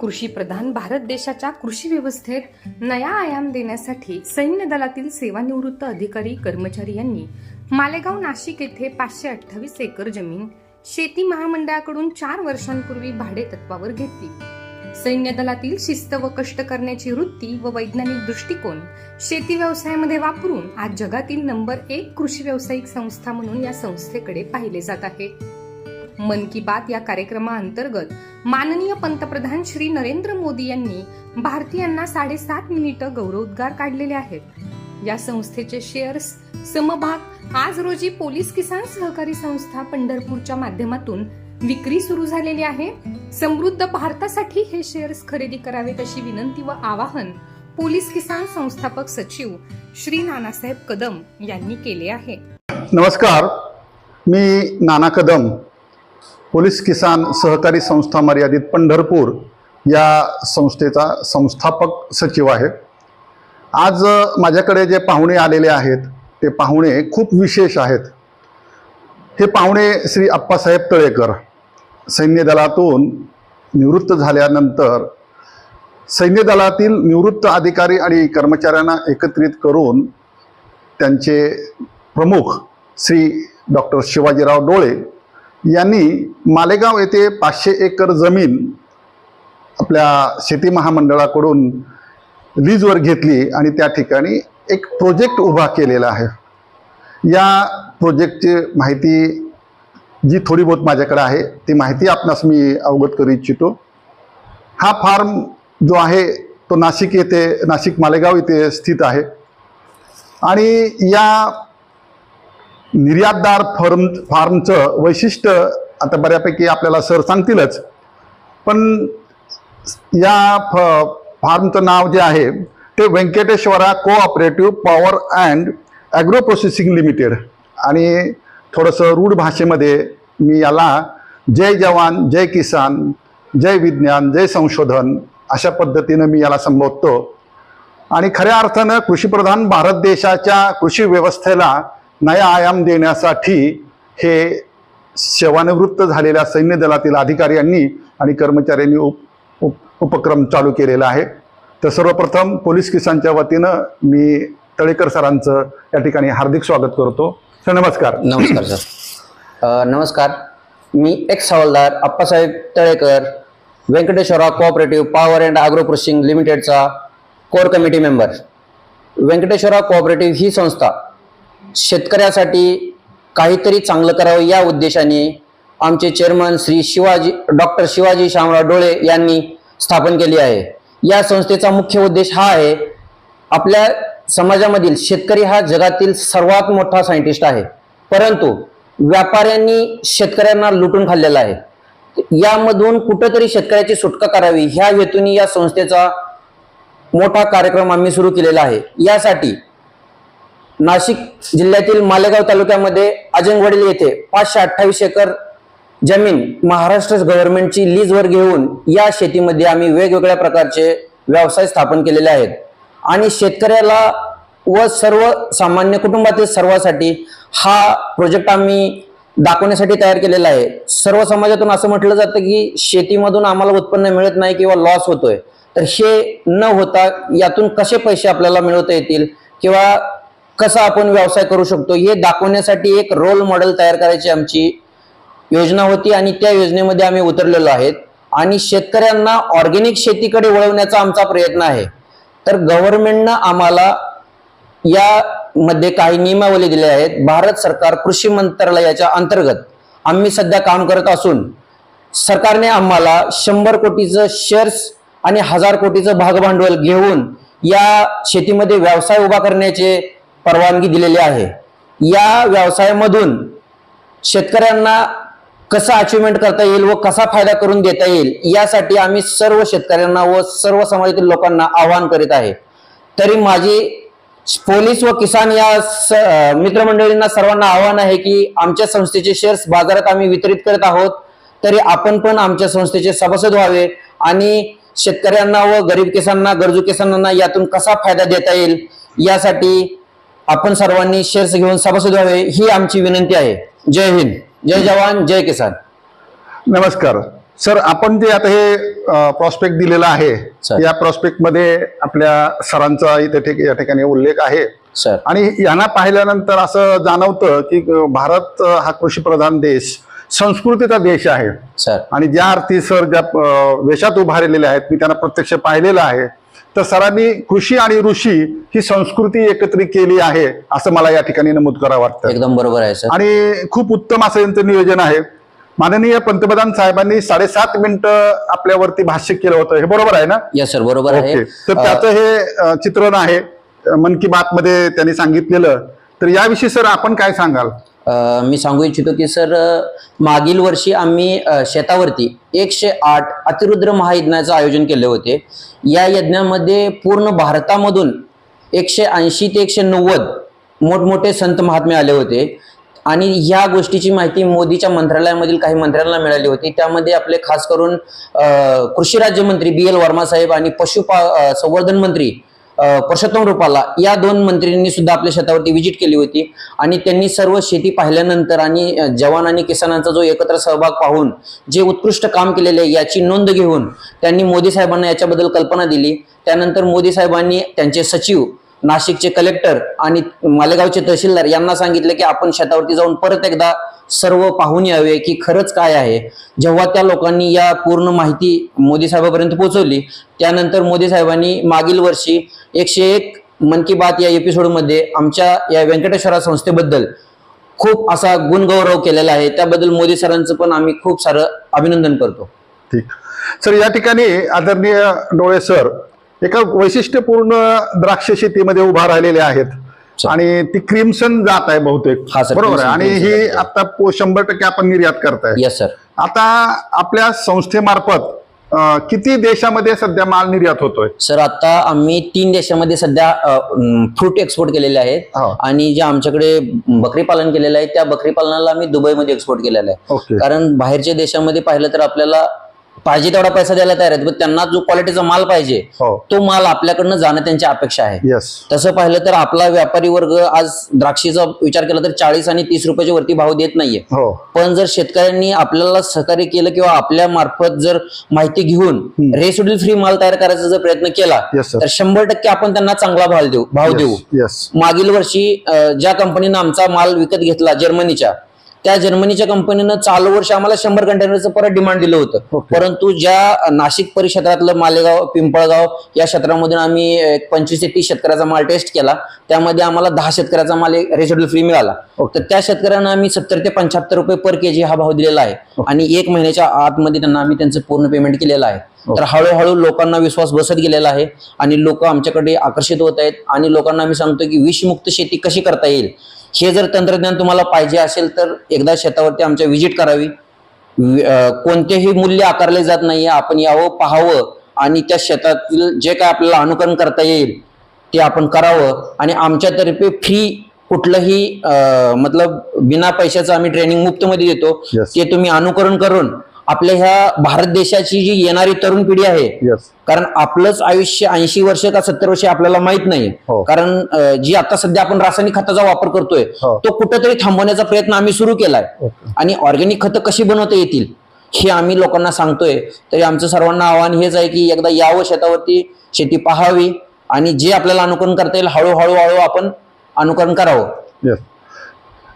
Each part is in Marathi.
कृषीप्रधान भारत देशाच्या कृषी व्यवस्थेत नया आयाम देण्यासाठी सैन्य दलातील सेवानिवृत्त अधिकारी कर्मचारी यांनी मालेगाव नाशिक येथे पाचशे अठ्ठावीस एकर जमीन शेती महामंडळाकडून चार वर्षांपूर्वी भाडे तत्वावर घेतली. सैन्य दलातील शिस्त व कष्ट करण्याची वृत्ती व वैज्ञानिक दृष्टिकोन शेती व्यवसायामध्ये वापरून आज जगातील नंबर एक कृषी व्यावसायिक संस्था म्हणून या संस्थेकडे पाहिले जात आहे. मन की बात या कार्यक्रमाअंतर्गत माननीय पंतप्रधान श्री नरेंद्र मोदी यांनी भारतीयांना साडेसात मिनिटं गौरवोद्गार काढलेले आहेत. या संस्थेचे शेअर्स समभाग आज रोजी पोलीस किसान सहकारी संस्था पंढरपूरच्या माध्यमातून विक्री सुरू झालेली आहे. समृद्ध भारतासाठी हे शेअर्स खरेदी करावेत अशी विनंती व आवाहन पोलीस किसान संस्थापक सचिव श्री नानासाहेब कदम यांनी केले आहे. नमस्कार. मी नाना कदम पोलीस किसान सहकारी संस्था मर्यादित पंढरपूर या संस्थेचा संस्थापक सचिव आहे. आज माझ्याकडे जे पाहुणे आलेले आहेत ते पाहुणे खूप विशेष आहेत. हे पाहुणे श्री अप्पासाहेब तळेकर सैन्य दलातून निवृत्त झाल्यानंतर सैन्य दलातील निवृत्त अधिकारी आणि कर्मचाऱ्यांना एकत्रित करून त्यांचे प्रमुख श्री डॉक्टर शिवाजीराव डोळे यांनी मालेगाव येथे पाचशे एकर जमीन आपल्या शेती महामंडळाकडून लीजवर घेतली आणि त्या ठिकाणी एक प्रोजेक्ट उभा केलेला आहे. या प्रोजेक्टची माहिती जी थोडी बहुत माझ्याकडे आहे ती माहिती आपणास मी अवगत करू इच्छितो. हा फार्म जो आहे तो नाशिक येथे नाशिक मालेगाव येथे स्थित आहे. आणि या निर्यातदार फर्म फार्मचं वैशिष्ट्य आता बऱ्यापैकी आपल्याला सर सांगतीलच. पण या फ फार्मचं नाव जे आहे ते Venkateshwara cooperative power and agro processing limited आणि थोडंसं रूढ भाषेमध्ये मी याला जय जवान जय किसान जय विज्ञान जय संशोधन अशा पद्धतीनं मी याला संबोधतो. आणि खऱ्या अर्थानं कृषीप्रधान भारत देशाच्या कृषी व्यवस्थेला नया आयाम देण्यासाठी हे सेवानिवृत्त झालेल्या सैन्य दलातील अधिकाऱ्यांनी आणि कर्मचाऱ्यांनी उप उप उपक्रम चालू केलेला आहे. तर सर्वप्रथम पोलीस किसानच्या वतीनं मी तळेकर सरांचं या ठिकाणी हार्दिक स्वागत करतो. सर नमस्कार. नमस्कार सर. नमस्कार. मी एक्स हवालदार Appasaheb Talekar Venkateshwara cooperative power and agro processing लिमिटेडचा core committee member. Venkateshwara cooperative ही संस्था शेतकऱ्यासाठी काहीतरी चांगलं करावं या उद्देशाने आमचे चेअरमन श्री शिवाजी डॉक्टर शिवाजी शामराव डोळे यांनी स्थापन केली आहे. या संस्थेचा मुख्य उद्देश हा आहे आपल्या समाजामधील शेतकरी हा जगातील सर्वात मोठा सायंटिस्ट आहे. परंतु व्यापाऱ्यांनी शेतकऱ्यांना लुटून खाल्लेला आहे. यामधून कुठंतरी शेतकऱ्याची सुटका करावी ह्या हेतूने या संस्थेचा मोठा कार्यक्रम आम्ही सुरू केलेला आहे. यासाठी नाशिक जिल्ह्यातील मालेगाव तालुक्यामध्ये अजंगवडील येथे पाचशे अठ्ठावीस एकर जमीन महाराष्ट्र गव्हर्नमेंटची लीजवर घेऊन या शेतीमध्ये आम्ही वेगवेगळ्या प्रकारचे व्यवसाय स्थापन केलेले आहेत. आणि शेतकऱ्याला व सर्व सामान्य कुटुंबातील सर्वांसाठी हा प्रोजेक्ट आम्ही दाखवण्यासाठी तयार केलेला आहे. सर्व समाजातून असं म्हटलं जातं की शेतीमधून आम्हाला उत्पन्न मिळत नाही किंवा लॉस होतोय. तर हे न होता यातून कसे पैसे आपल्याला मिळवता येतील? किंवा कसा आपण व्यवसाय करू शकतो हे दाखवण्यासाठी एक रोल मॉडेल तयार करायची आमची योजना होती आणि त्या योजनेमध्ये आम्ही उतरलेलो आहेत. आणि शेतकऱ्यांना ऑर्गेनिक शेतीकडे वळवण्याचा आमचा प्रयत्न आहे. तर गव्हर्नमेंटनं आम्हाला यामध्ये काही नियमावली दिल्या आहेत. भारत सरकार कृषी मंत्रालयाच्या अंतर्गत आम्ही सध्या काम करत असून सरकारने आम्हाला शंभर कोटीचं शेअर्स आणि हजार कोटीचं भागभांडवल घेऊन या शेतीमध्ये व्यवसाय उभा करण्याचे परवानगी दिलेली आहे. या व्यवसायामधून शेतकऱ्यांना कसा अचिव्हमेंट करता येईल व कसा फायदा करून देता येईल यासाठी आम्ही सर्व शेतकऱ्यांना व सर्व समाजातील लोकांना आवाहन करीत आहे. तरी माझी पोलीस व किसान या स- मित्रमंडळींना सर्वांना आव्हान आहे की आमच्या संस्थेचे शेअर्स बाजारात आम्ही वितरित करत आहोत तरी आपण पण आमच्या संस्थेचे सभासद व्हावे आणि शेतकऱ्यांना व गरीब किसांना गरजू किसानांना यातून कसा फायदा देता येईल यासाठी आपण सर्वांनी शेअर्स घेऊन सभासद व्हावे ही आमची विनंती आहे. जय हिंद. जय जवान जय किसान. नमस्कार. सर आपण जे आता हे प्रॉस्पेक्ट दिलेलं आहे. या प्रॉस्पेक्टमध्ये आपल्या सरांचा इथे ठिक- या ठिकाणी उल्लेख आहे. सर. आणि यांना पाहिल्यानंतर असं जाणवतं की भारत हा कृषीप्रधान देश संस्कृतीचा देश आहे. सर. आणि ज्या अर्थी सर ज्या वेशात उभारलेले आहेत मी त्यांना प्रत्यक्ष पाहिलेलं आहे. तर सरांनी कृषी आणि ऋषी ही संस्कृती एकत्रित केली आहे असं मला या ठिकाणी नमूद करावं वाटतं. एकदम बरोबर आहे सर. आणि खूप उत्तम असं यांचं नियोजन आहे. माननीय पंतप्रधान साहेबांनी साडेसात मिनिटं आपल्यावरती भाष्य केलं होतं. हे बरोबर आहे ना? यस सर बरोबर आहे. ओके. तर अ, त्याचं हे चित्रण आहे मन की बात मध्ये त्यांनी सांगितलेलं. तर याविषयी सर आपण काय सांगाल? मी सांगू इच्छितो की सर मागील वर्षी आम्ही शेतावरती एकशे आठ अतिरुद्र महायज्ञाचं आयोजन केले होते. या यज्ञामध्ये पूर्ण भारतामधून एकशे ऐंशी ते एकशे नव्वद मोठमोठे संत महात्मे आले होते. आणि ह्या गोष्टीची माहिती मोदीच्या मंत्रालयामधील काही मंत्र्यांना मिळाली होती. त्यामध्ये आपले खास करून कृषी राज्यमंत्री बी एल वर्मा साहेब आणि पशुपा संवर्धन मंत्री पुरुषोत्तम रुपाला या दोन मंत्र्यांनी सुद्धा आपल्या शेतावरती व्हिजिट केली होती. आणि त्यांनी सर्व शेती पाहिल्यानंतर आणि जवान आणि किसानांचा जो एकत्र सहभाग पाहून जे उत्कृष्ट काम केलेले आहे याची नोंद घेऊन त्यांनी मोदी साहेबांना याच्याबद्दल कल्पना दिली. त्यानंतर मोदी साहेबांनी त्यांचे सचिव नाशिकचे कलेक्टर आणि मालेगावचे तहसीलदार यांना सांगितले की आपण शेतावरती जाऊन परत एकदा सर्व पाहून यावे की खरंच काय आहे. जेव्हा त्या लोकांनी या पूर्ण माहिती मोदी साहेबांपर्यंत पोहोचवली त्यानंतर मोदी साहेबांनी मागील वर्षी एकशे एक मन की बात या एपिसोडमध्ये आमच्या या व्यंकटेश्वरा संस्थेबद्दल खूप असा गुणगौरव केलेला आहे. त्याबद्दल मोदी सरांचं पण आम्ही खूप सारं अभिनंदन करतो. ठीक. सर या ठिकाणी आदरणीय डोळे सर एका वैशिष्ट्यपूर्ण द्राक्ष शेतीमध्ये उभा राहिलेले आहेत. आणि ती क्रिमसन जात आहे बहुतेक. बरोबर आहे. आणि ही. आता शंभर टक्के आपण निर्यात करताय. येस सर आता आपल्या संस्थेमार्फत किती देशामध्ये सध्या माल निर्यात होतोय? सर आता आम्ही तीन देशामध्ये सध्या फ्रूट एक्सपोर्ट केलेले आहेत. हा. आणि जे आमच्याकडे बकरी पालन केलेलं आहे त्या बकरी पालनाला आम्ही दुबईमध्ये एक्सपोर्ट केलेलं आहे. कारण बाहेरच्या देशामध्ये पाहिलं तर आपल्याला पाहिजे तेवढा पैसा द्यायला तयार आहेत. पण त्यांना जो क्वालिटीचा माल पाहिजे हो. तो माल आपल्याकडनं जाणं त्यांची अपेक्षा आहे. येस तसं पाहिलं तर आपला व्यापारी वर्ग आज द्राक्षीचा विचार केला तर चाळीस आणि तीस रुपयाच्या वरती भाव देत नाहीये. हो. पण जर शेतकऱ्यांनी आपल्याला सहकार्य केलं किंवा आपल्या मार्फत जर माहिती घेऊन रेसिड्युल फ्री माल तयार करायचा जर प्रयत्न केला तर शंभर टक्के आपण त्यांना चांगला भाव देऊ भाव देऊ. येस मागील वर्षी अ, ज्या कंपनीनं आमचा माल विकत घेतला जर्मनीच्या त्या जर्मनीच्या कंपनीनं चालू वर्षी आम्हाला शंभर कंटेनरचं परत डिमांड दिलं होतं. परंतु ज्या नाशिक परिक्षेत्रातलं मालेगाव पिंपळगाव या क्षेत्रामधून आम्ही एक पंचवीस ते तीस शेतकऱ्याचा माल टेस्ट केला. त्यामध्ये आम्हाला दहा शेतकऱ्याचा माल रेसिड्युल फ्री मिळाला. तर त्या शेतकऱ्यांना आम्ही सत्तर ते पंच्याहत्तर रुपये पर केजी हा भाव दिलेला आहे. आणि एक महिन्याच्या आतमध्ये त्यांना आम्ही त्यांचं पूर्ण पेमेंट केलेलं आहे. तर हळूहळू लोकांना विश्वास बसत गेलेला आहे. आणि लोक आमच्याकडे आकर्षित होत आहेत. आणि लोकांना आम्ही सांगतो की विषमुक्त शेती कशी करता येईल? हे जर तंत्रज्ञान तुम्हाला पाहिजे असेल तर एकदा शेतावरती आमच्या व्हिजिट करावी. कोणतेही मूल्य आकारले जात नाहीये. आपण यावं पाहावं आणि त्या शेतातील जे काय आपल्याला अनुकरण करता येईल ते आपण करावं आणि आमच्यातर्फे फ्री कुठलंही मतलब बिना पैशाचं आम्ही ट्रेनिंग मुफ्तमध्ये देतो. Yes. ते तुम्ही अनुकरण करून आपल्या ह्या भारत देशाची जी येणारी तरुण पिढी आहे कारण आपलंच आयुष्य ऐंशी वर्ष का सत्तर वर्ष आपल्याला माहीत नाही हो. कारण जी आता सध्या आपण रासायनिक खताचा वापर करतोय हो. तो कुठेतरी थांबवण्याचा प्रयत्न आम्ही सुरू केलाय. आणि ऑर्गॅनिक खतं कशी बनवता येतील हे आम्ही लोकांना सांगतोय तरी आमचं सर्वांना आव्हान हेच आहे की एकदा यावं शेतावरती शेती पाहावी आणि जे आपल्याला अनुकरण करता येईल हळूहळू हळू आपण अनुकरण करावं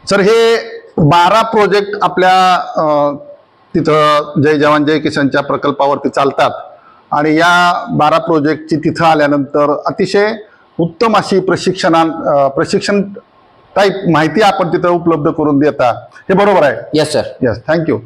सर हे बारा प्रोजेक्ट आपल्या तिथं जय जवान जय किसानच्या प्रकल्पावरती चालतात. आणि या बारा प्रोजेक्टची तिथं आल्यानंतर अतिशय उत्तम अशी प्रशिक्षणा प्रशिक्षण टाईप माहिती आपण तिथं उपलब्ध करून देता हे बरोबर आहे? येस सर येस थँक्यू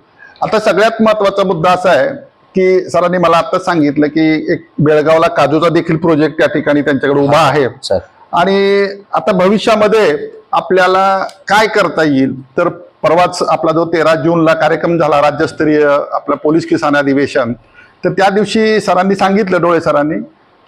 आता सगळ्यात महत्त्वाचा मुद्दा असा आहे की सरांनी मला आता सांगितलं की एक बेळगावला काजूचा देखील प्रोजेक्ट त्या ठिकाणी त्यांच्याकडे उभा आहे. सर आणि आता भविष्यामध्ये आपल्याला काय करता येईल? तर परवाच आपला जो तेरा जूनला कार्यक्रम झाला राज्यस्तरीय आपलं पोलीस किसान अधिवेशन तर त्या दिवशी सरांनी सांगितलं डोळे सरांनी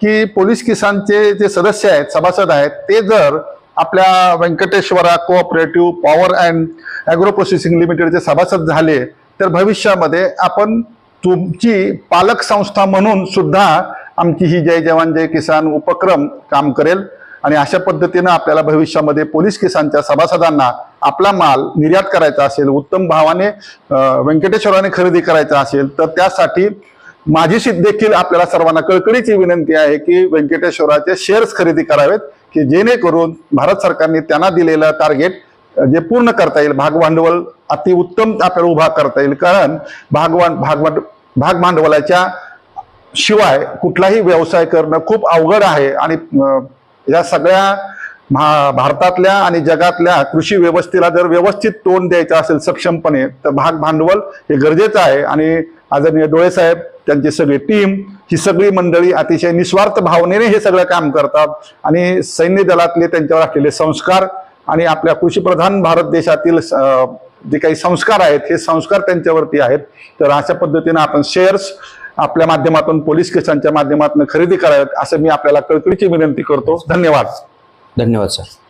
की पोलीस किसानचे जे सदस्य आहेत सभासद आहेत ते जर आपल्या Venkateshwara cooperative power and agro processing लिमिटेडचे सभासद झाले तर भविष्यामध्ये आपण तुमची पालक संस्था म्हणून सुद्धा आमची ही जय जवान जय किसान उपक्रम काम करेल. आणि अशा पद्धतीनं आपल्याला भविष्यामध्ये पोलीस किसानच्या सभासदांना आपला माल निर्यात करायचा असेल उत्तम भावाने व्यंकटेश्वराने खरेदी करायचा असेल तर त्यासाठी माझी देखील आपल्याला सर्वांना कळकळीची विनंती आहे की व्यंकटेश्वराचे शेअर्स खरेदी करावेत की जेणेकरून भारत सरकारने त्यांना दिलेलं टार्गेट जे पूर्ण करता येईल भागभांडवल अतिउत्तम आपल्याला उभा करता येईल. कारण भागवान भागवान भाग भांडवलाच्या शिवाय कुठलाही व्यवसाय करणं खूप अवघड आहे आणि या सगळ्या भा भारतातल्या आणि जगातल्या कृषी व्यवस्थेला जर व्यवस्थित तोंड द्यायचं असेल सक्षमपणे तर भाग भांडवल हे गरजेचं आहे. आणि आदरणीय डोळेसाहेब त्यांची सगळी टीम ही सगळी मंडळी अतिशय निस्वार्थ भावनेने हे सगळं काम करतात. आणि सैन्य दलातले त्यांच्यावर असलेले संस्कार आणि आपल्या कृषीप्रधान भारत देशातील जे काही संस्कार आहेत हे संस्कार त्यांच्यावरती आहेत. तर अशा पद्धतीनं आपण शेअर्स आपल्या माध्यमातून पोलीस केसांच्या माध्यमातून खरेदी करावेत असं मी आपल्याला कळकळीची विनंती करतो. धन्यवाद. धन्यवाद सर.